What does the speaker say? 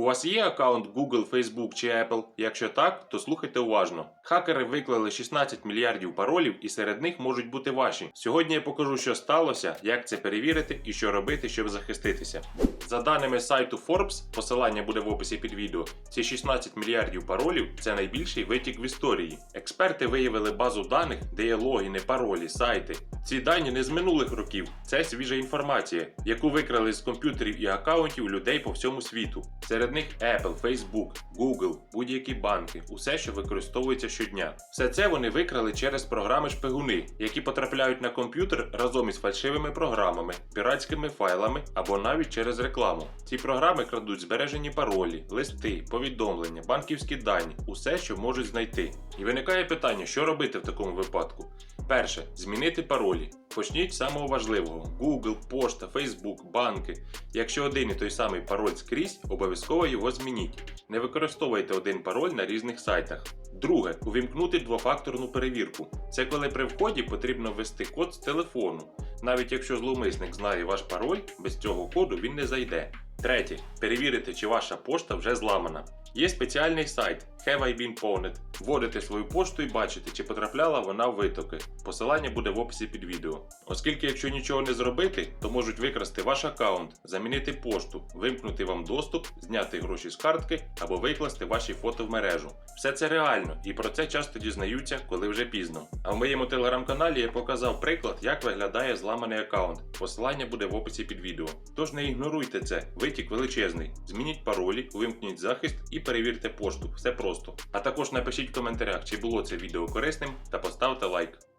У вас є аккаунт Google, Facebook чи Apple? Якщо так, то слухайте уважно. Хакери виклали 16 мільярдів паролів і серед них можуть бути ваші. Сьогодні я покажу, що сталося, як це перевірити і що робити, щоб захиститися. За даними сайту Forbes, посилання буде в описі під відео. Ці 16 мільярдів паролів це найбільший витік в історії. Експерти виявили базу даних, де є логіни, паролі, сайти. Ці дані не з минулих років, це свіжа інформація, яку викрали з комп'ютерів і аккаунтів людей по всьому світу. Серед них Apple, Facebook, Google, будь-які банки, усе, що використовується щодня. Все це вони викрали через програми шпигуни, які потрапляють на комп'ютер разом із фальшивими програмами, піратськими файлами або навіть через рекламу. Ці програми крадуть збережені паролі, листи, повідомлення, банківські дані, усе, що можуть знайти. І виникає питання, що робити в такому випадку. Перше змінити паролі. Почніть з самого важливого: Google, пошта, Facebook, банки. Якщо один і той самий пароль скрізь, обов'язково його змініть. Не використовуйте один пароль на різних сайтах. Друге, увімкнути двофакторну перевірку. Це коли при вході потрібно ввести код з телефону. Навіть якщо зловмисник знає ваш пароль, без цього коду він не зайде. Третє. Перевірити, чи ваша пошта вже зламана. Є спеціальний сайт Have I Been Pwned. Вводите свою пошту і бачите, чи потрапляла вона в витоки. Посилання буде в описі під відео. Оскільки, якщо нічого не зробити, то можуть викрасти ваш аккаунт, замінити пошту, вимкнути вам доступ, зняти гроші з картки або викласти ваші фото в мережу. Все це реально, і про це часто дізнаються, коли вже пізно. А в моєму телеграм-каналі я показав приклад, як виглядає зламаний аккаунт. Посилання буде в описі під відео. Тож не ігноруйте це, витік величезний. Змініть паролі, вимкніть захист і перевірте пошту. Все просто. А також напишіть в коментарях, чи було це відео корисним, та поставте лайк.